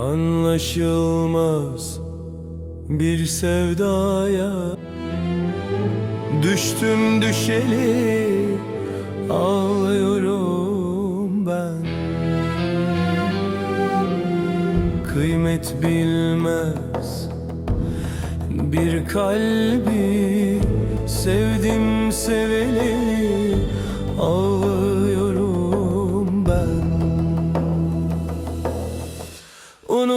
anlaşılmaz bir sevdaya Düştüm düşeli ağlıyorum ben. Kıymet bilmez bir kalbi sevdim seveli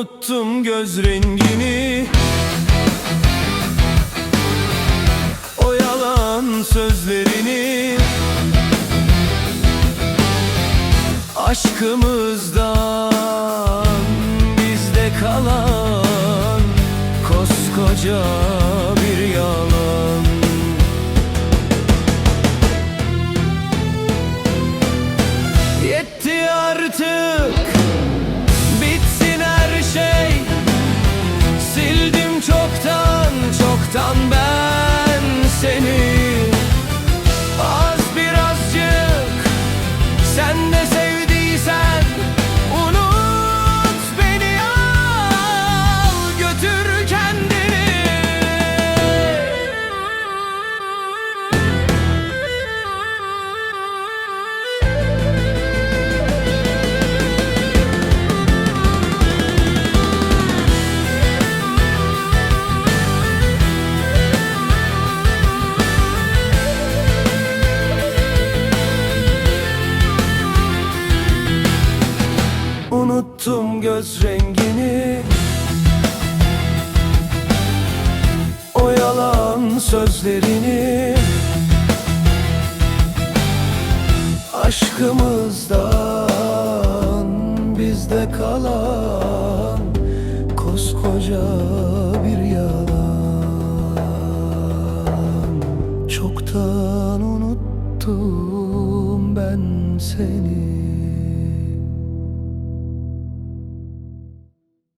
Unuttum göz rengini. O yalan sözlerini. Aşkımızdan bizde kalan Koskoca bir yalan çoktan çoktan ben Unuttum göz rengini. O yalan sözlerini. Aşkımızdan bizde kalan Koskoca bir yalan. Çoktan unuttum ben seni